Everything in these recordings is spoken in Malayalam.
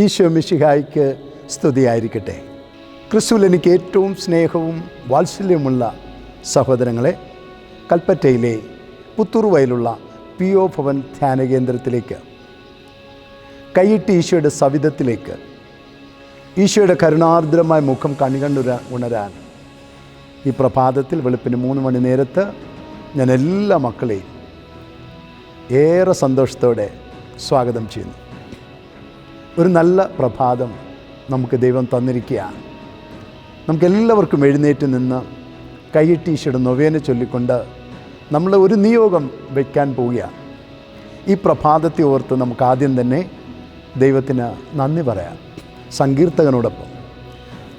ഈശോ മിശിഹായ്ക്ക് സ്തുതിയായിരിക്കട്ടെ. ക്രിസ്തുവിൽ എനിക്ക് ഏറ്റവും സ്നേഹവും വാത്സല്യമുള്ള സഹോദരങ്ങളെ കൽപ്പറ്റയിലെ പുത്തൂർവയിലുള്ള പി ഒ ഭവൻ ധ്യാന കേന്ദ്രത്തിലേക്ക് കൈയിട്ട് ഈശോയുടെ സവിധത്തിലേക്ക് ഈശോയുടെ കരുണാർദ്രമായ മുഖം കണികണ്ടുര ഉണരാൻ ഈ പ്രഭാതത്തിൽ വെളുപ്പിന് മൂന്ന് മണി നേരത്ത് ഞാൻ എല്ലാ മക്കളെയും ഏറെ സന്തോഷത്തോടെ സ്വാഗതം ചെയ്യുന്നു. ഒരു നല്ല പ്രഭാതം നമുക്ക് ദൈവം തന്നിരിക്കുകയാണ്. നമുക്കെല്ലാവർക്കും എഴുന്നേറ്റ് നിന്ന് കൈയിട്ട് ഈശോയുടെ നൊവേനെ ചൊല്ലിക്കൊണ്ട് നമ്മൾ ഒരു നിയോഗം വയ്ക്കാൻ പോവുകയാണ്. ഈ പ്രഭാതത്തെ ഓർത്ത് നമുക്ക് ആദ്യം തന്നെ ദൈവത്തിന് നന്ദി പറയാം. സങ്കീർത്തകനോടൊപ്പം.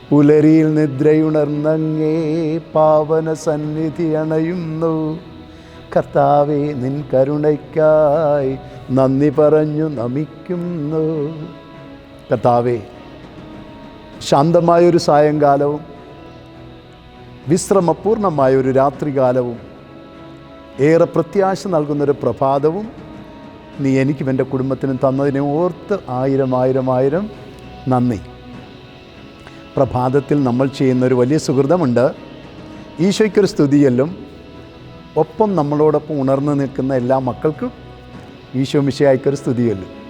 പുലരിയിൽ നിദ്രയുണർന്നങ്ങേ പാവന സന്നിധി അണയുന്നു. കർത്താവേ നിൻ കരുണയ്ക്കായി നന്ദി പറഞ്ഞു നമിക്കുന്നു. കർത്താവെ ശാന്തമായൊരു സായങ്കാലവും വിശ്രമപൂർണമായൊരു രാത്രികാലവും ഏറെ പ്രത്യാശ നൽകുന്നൊരു പ്രഭാതവും നീ എനിക്കും എന്റെ കുടുംബത്തിനും തന്നതിനെ ഓർത്ത് ആയിരം ആയിരം ആയിരം നന്ദി. പ്രഭാതത്തിൽ നമ്മൾ ചെയ്യുന്നൊരു വലിയ സുഹൃതമുണ്ട്. ഈശോയ്ക്കൊരു സ്തുതിയല്ലും ഒപ്പം നമ്മളോടൊപ്പം ഉണർന്നു നിൽക്കുന്ന എല്ലാ മക്കൾക്കും ഈശോ മിശയായിക്കൊരു സ്തുതിയല്ലും.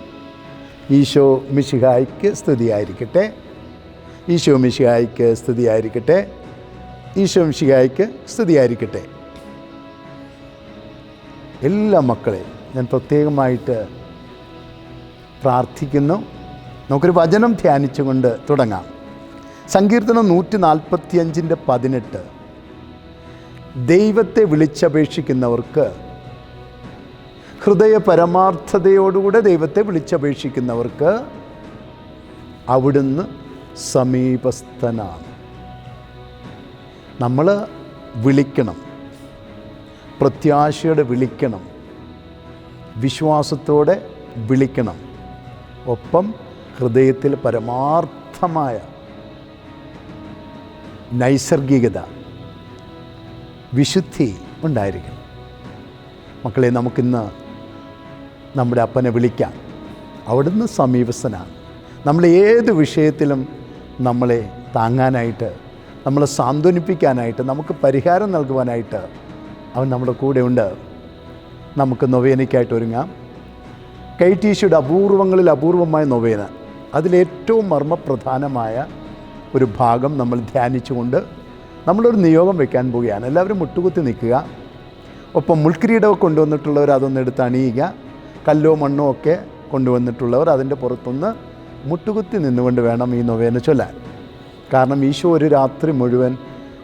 ഈശോ മിശിഹായ്ക്ക് സ്തുതിയായിരിക്കട്ടെ. ഈശോ മിശിഹായ്ക്ക് സ്തുതിയായിരിക്കട്ടെ. ഈശോ മിശിഹായ്ക്ക് സ്തുതിയായിരിക്കട്ടെ. എല്ലാ മക്കളെയും ഞാൻ പ്രത്യേകമായിട്ട് പ്രാർത്ഥിക്കുന്നു. നമുക്കൊരു വചനം ധ്യാനിച്ചുകൊണ്ട് തുടങ്ങാം. സങ്കീർത്തനം നൂറ്റി നാൽപ്പത്തിയഞ്ചിന്റെ പതിനെട്ട്. ദൈവത്തെ വിളിച്ചപേക്ഷിക്കുന്നവർക്ക് ഹൃദയ പരമാർത്ഥതയോടുകൂടെ ദൈവത്തെ വിളിച്ചപേക്ഷിക്കുന്നവർക്ക് അവിടുന്ന് സമീപസ്ഥനാണ്. നമ്മൾ വിളിക്കണം. പ്രത്യാശയോടെ വിളിക്കണം. വിശ്വാസത്തോടെ വിളിക്കണം. ഒപ്പം ഹൃദയത്തിൽ പരമാർത്ഥമായ നൈസർഗികത വിശുദ്ധി ഉണ്ടായിരിക്കണം. മക്കളെ നമുക്കിന്ന് നമ്മുടെ അപ്പനെ വിളിക്കാം. അവിടുന്ന് സമീപസ്ഥനാണ്. നമ്മൾ ഏത് വിഷയത്തിലും നമ്മളെ താങ്ങാനായിട്ട് നമ്മളെ സാന്ത്വനിപ്പിക്കാനായിട്ട് നമുക്ക് പരിഹാരം നൽകുവാനായിട്ട് അവൻ നമ്മുടെ കൂടെ ഉണ്ട്. നമുക്ക് നൊവേനയ്ക്കായിട്ട് ഒരുങ്ങാം. കൈ ടി സിയുടെ അപൂർവങ്ങളിൽ അപൂർവമായ നൊവേന. അതിലേറ്റവും മർമ്മപ്രധാനമായ ഒരു ഭാഗം നമ്മൾ ധ്യാനിച്ചുകൊണ്ട് നമ്മളൊരു നിയോഗം വെക്കാൻ പോവുകയാണ്. എല്ലാവരും മുട്ടുകുത്തി നിൽക്കുക. ഒപ്പം മുൾക്കിരീടമൊക്കെ കൊണ്ടുവന്നിട്ടുള്ളവർ അതൊന്ന് എടുത്ത് അണിയുക. കല്ലോ മണ്ണോ ഒക്കെ കൊണ്ടുവന്നിട്ടുള്ളവർ അതിന്റെ പുറത്തുനിന്ന് മുട്ടുകുത്തി നിന്നുകൊണ്ട് വേണം ഈ നൊവേന ചൊല്ലാൻ. കാരണം ഈശോ ഒരു രാത്രി മുഴുവൻ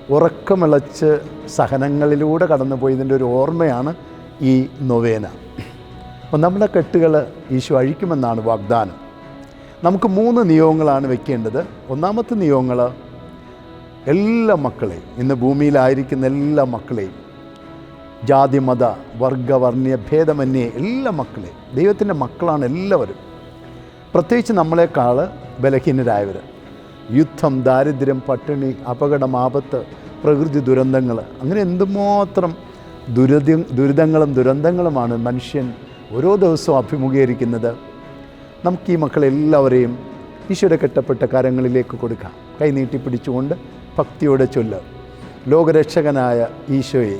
ഉറക്കമിളച്ച് സഹനങ്ങളിലൂടെ കടന്നു പോയതിന്റെ ഒരു ഓർമ്മയാണ് ഈ നൊവേന. അപ്പം നമ്മുടെ കെട്ടുകൾ ഈശോ അഴിക്കുമെന്നാണ് വാഗ്ദാനം. നമുക്ക് മൂന്ന് നിയോഗങ്ങളാണ് വെക്കേണ്ടത്. ഒന്നാമത്തെ നിയോഗങ്ങൾ എല്ലാ മക്കളെയും ഇന്ന് ഭൂമിയിലായിരിക്കുന്ന എല്ലാ മക്കളെയും ജാതി മത വർഗ വർണീയ ഭേദമന്യേ എല്ലാ മക്കളെയും. ദൈവത്തിന്റെ മക്കളാണ് എല്ലാവരും. പ്രത്യേകിച്ച് നമ്മളെക്കാൾ ബലഹീനരായവർ യുദ്ധം ദാരിദ്ര്യം പട്ടിണി അപകടം ആപത്ത് പ്രകൃതി ദുരന്തങ്ങൾ അങ്ങനെ എന്തുമാത്രം ദുരിത ദുരിതങ്ങളും ദുരന്തങ്ങളുമാണ് മനുഷ്യൻ ഓരോ ദിവസവും അഭിമുഖീകരിക്കുന്നത്. നമുക്ക് ഈ മക്കളെല്ലാവരെയും ഈശോയുടെ കെട്ടപ്പെട്ട കരങ്ങളിലേക്ക് കൊടുക്കാം. കൈ പിടിച്ചുകൊണ്ട് ഭക്തിയോടെ ചൊല്ലുക ലോകരക്ഷകനായ ഈശോയെ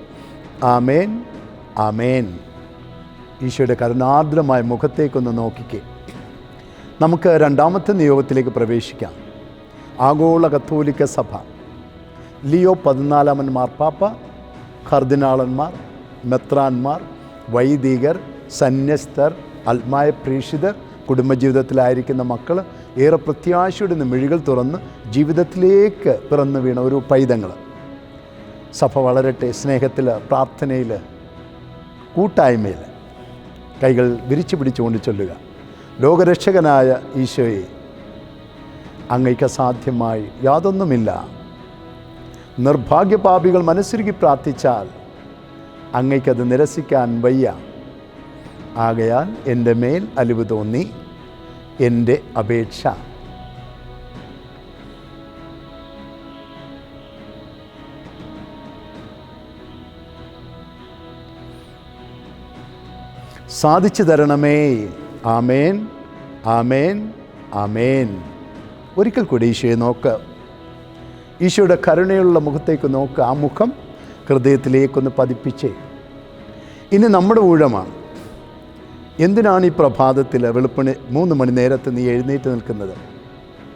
ആമേൻ ആമേൻ. ഈശോയുടെ കരുണാർദ്രമായ മുഖത്തേക്കൊന്ന് നോക്കിക്കേ. നമുക്ക് രണ്ടാമത്തെ നിയോഗത്തിലേക്ക് പ്രവേശിക്കാം. ആഗോള കത്തോലിക്ക സഭ. ലിയോ പതിനാലാമൻ മാർപ്പാപ്പ കർദിനാളന്മാർ മെത്രാന്മാർ വൈദികർ സന്യസ്തർ ആത്മായ പ്രേക്ഷിതർ കുടുംബജീവിതത്തിലായിരിക്കുന്ന മക്കൾ ഏറെ പ്രത്യാശയുടെ മിഴികൾ തുറന്ന് ജീവിതത്തിലേക്ക് പിറന്നു വീണ ഒരു പൈതങ്ങൾ. സഭ വളരട്ടെ സ്നേഹത്തിൽ പ്രാർത്ഥനയിൽ കൂട്ടായ്മയിൽ കൈകൾ വിരിച്ചു പിടിച്ചുകൊണ്ട് ചൊല്ലുക ലോകരക്ഷകനായ ഈശോയെ അങ്ങയ്ക്ക് അസാധ്യമായി യാതൊന്നുമില്ല. നിർഭാഗ്യപാപികൾ മനസ്സുരുകി പ്രാർത്ഥിച്ചാൽ അങ്ങയ്ക്കത് നിരസിക്കാൻ വയ്യ. ആകയാൽ എന്റെ മേൽ അലിവ് തോന്നി എന്റെ അപേക്ഷ. സാധിച്ചു തരണമേ. ആമേൻ. ആമേൻ. ആമേൻ. ഒരിക്കൽ കൂടി ഈശോയെ നോക്ക്. ഈശോയുടെ കരുണയുള്ള മുഖത്തേക്ക് നോക്ക്. ആ മുഖം ഹൃദയത്തിലേക്കൊന്ന് പതിപ്പിച്ചേ. ഇനി നമ്മുടെ ഊഴമാണ്. എന്തിനാണ് ഈ പ്രഭാതത്തിൽ വെളുപ്പണി മൂന്ന് മണി നേരത്ത് നീ എഴുന്നേറ്റ് നിൽക്കുന്നത്?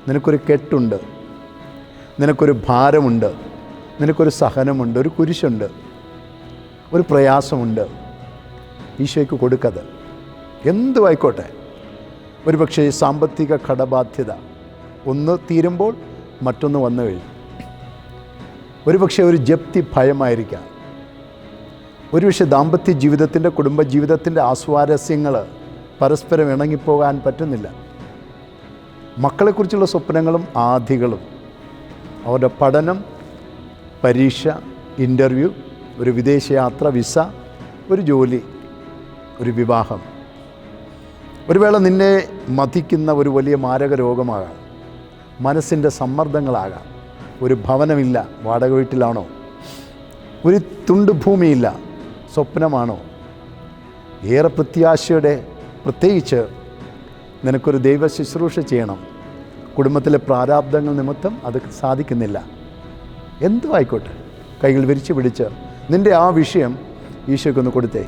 നിനക്കൊരു കെട്ടുണ്ട്. നിനക്കൊരു ഭാരമുണ്ട്. നിനക്കൊരു സഹനമുണ്ട്. ഒരു കുരിശുണ്ട്. ഒരു പ്രയാസമുണ്ട്. ഈശോയ്ക്ക് കൊടുക്കത്. എന്തു ആയിക്കോട്ടെ ഒരുപക്ഷെ സാമ്പത്തിക കടബാധ്യത ഒന്ന് തീരുമ്പോൾ മറ്റൊന്ന് വന്നു കഴിഞ്ഞു. ഒരുപക്ഷെ ഒരു ജപ്തി ഭയമായിരിക്കാം. ഒരുപക്ഷെ ദാമ്പത്യ ജീവിതത്തിന്റെ കുടുംബ ജീവിതത്തിന്റെ ആസ്വാരസ്യങ്ങൾ പരസ്പരം ഇണങ്ങിപ്പോകാൻ പറ്റുന്നില്ല. മക്കളെക്കുറിച്ചുള്ള സ്വപ്നങ്ങളും ആധികളും. അവരുടെ പഠനം പരീക്ഷ ഇന്റർവ്യൂ ഒരു വിദേശയാത്ര വിസ ഒരു ജോലി. ഒരു വിവാഹം. ഒരു വേള നിന്നെ മതിക്കുന്ന ഒരു വലിയ മാരക രോഗമാകാം. മനസ്സിന്റെ സമ്മർദ്ദങ്ങളാകാം. ഒരു ഭവനമില്ല വാടക വീട്ടിലാണോ? ഒരു തുണ്ട് ഭൂമിയില്ല സ്വപ്നമാണോ? ഏറെ പ്രത്യാശയുടെ പ്രത്യേകിച്ച് നിനക്കൊരു ദൈവ ശുശ്രൂഷ ചെയ്യണം. കുടുംബത്തിലെ പ്രാരാബ്ദങ്ങൾ നിമിത്തം അത് സാധിക്കുന്നില്ല. എന്തുമായിക്കോട്ടെ കൈകൾ വിരിച്ചു പിടിച്ച് നിന്റെ ആ വിഷയം ഈശോയ്ക്കൊന്ന് കൊടുത്തേ.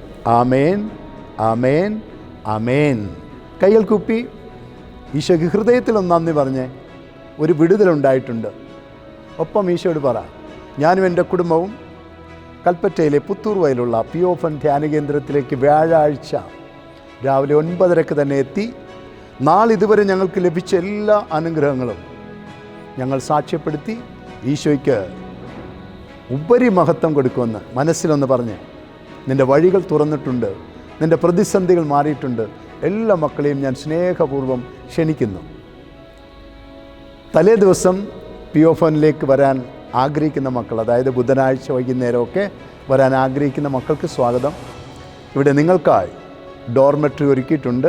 ആമേൻ ആമേൻ ആമേൻ. കൈകൾ കുപ്പി. ഈശോയ്ക്ക് ഹൃദയത്തിലൊന്ന് നന്ദി പറഞ്ഞ് ഒരു വിടുതലുണ്ടായിട്ടുണ്ട്. ഒപ്പം ഈശോയോട് പറ ഞാനും എന്റെ കുടുംബവും കൽപ്പറ്റയിലെ പുത്തൂർ വയലുള്ള പി ഓഫൻ ധ്യാന കേന്ദ്രത്തിലേക്ക് വ്യാഴാഴ്ച രാവിലെ ഒൻപതരക്ക് തന്നെ എത്തി. നാളിതുവരെ ഞങ്ങൾക്ക് ലഭിച്ച എല്ലാ അനുഗ്രഹങ്ങളും ഞങ്ങൾ സാക്ഷ്യപ്പെടുത്തി. ഈശോയ്ക്ക് ഉപരി മഹത്വം കൊടുക്കുമെന്ന് മനസ്സിലൊന്ന് പറഞ്ഞ് നിന്റെ വഴികൾ തുറന്നിട്ടുണ്ട്. നിന്റെ പ്രതിസന്ധികൾ മാറിയിട്ടുണ്ട്. എല്ലാ മക്കളെയും ഞാൻ സ്നേഹപൂർവം ക്ഷണിക്കുന്നു. തലേ ദിവസം പി ഒ ഫോനിലേക്ക് വരാൻ ആഗ്രഹിക്കുന്ന മക്കൾ അതായത് ബുധനാഴ്ച വൈകുന്നേരമൊക്കെ വരാൻ ആഗ്രഹിക്കുന്ന മക്കൾക്ക് സ്വാഗതം. ഇവിടെ നിങ്ങൾക്കായി ഡോർമെട്രി ഒരുക്കിയിട്ടുണ്ട്.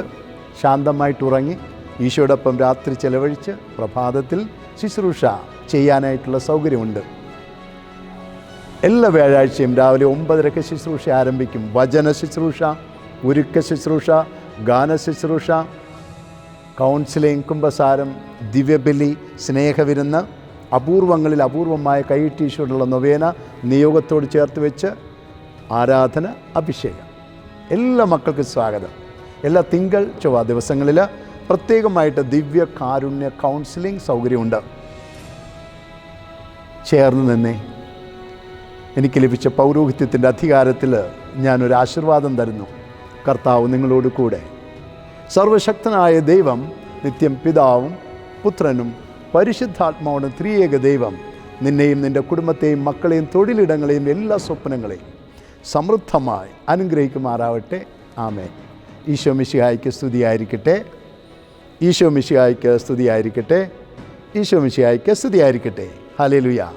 ശാന്തമായിട്ട് ഉറങ്ങി ഈശോടൊപ്പം രാത്രി ചെലവഴിച്ച് പ്രഭാതത്തിൽ ശുശ്രൂഷ ചെയ്യാനായിട്ടുള്ള സൗകര്യമുണ്ട്. എല്ലാ വ്യാഴാഴ്ചയും രാവിലെ ഒമ്പതരക്ക് ശുശ്രൂഷ ആരംഭിക്കും. വചന ശുശ്രൂഷ ഉരുക്ക ശുശ്രൂഷ ഗാന ശുശ്രൂഷ കൗൺസിലിംഗ് കുംഭസാരം ദിവ്യബലി സ്നേഹവിരുന്ന് അപൂർവങ്ങളിൽ അപൂർവമായ കൈയിട്ടീശോടുള്ള നൊവേന നിയോഗത്തോട് ചേർത്ത് വെച്ച് ആരാധന അഭിഷേകം. എല്ലാ മക്കൾക്കും സ്വാഗതം. എല്ലാ തിങ്കൾ ചൊവ്വ ദിവസങ്ങളിൽ പ്രത്യേകമായിട്ട് ദിവ്യ കാരുണ്യ കൗൺസിലിംഗ് സൗകര്യമുണ്ട്. ചേർന്ന് നിന്നേ. എനിക്ക് ലഭിച്ച പൗരോഹിത്യത്തിന്റെ അധികാരത്തിൽ ഞാനൊരു ആശീർവാദം തരുന്നു. കർത്താവ് നിങ്ങളോട് കൂടെ. സർവശക്തനായ ദൈവം നിത്യം പിതാവും പുത്രനും പരിശുദ്ധാത്മാവും ത്രിയേക ദൈവം നിന്നെയും നിന്റെ കുടുംബത്തെയും മക്കളെയും തൊഴിലിടങ്ങളെയും എല്ലാ സ്വപ്നങ്ങളെയും സമൃദ്ധമായി അനുഗ്രഹിക്കുമാറാവട്ടെ. ആമേ ഈശോ മിശിഹായ്ക്ക് സ്തുതിയായിരിക്കട്ടെ. ഈശോ മിശിഹായ്ക്ക് സ്തുതിയായിരിക്കട്ടെ. ഈശോ മിശിഹായ്ക്ക് സ്തുതിയായിരിക്കട്ടെ. Hallelujah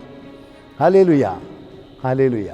hallelujah hallelujah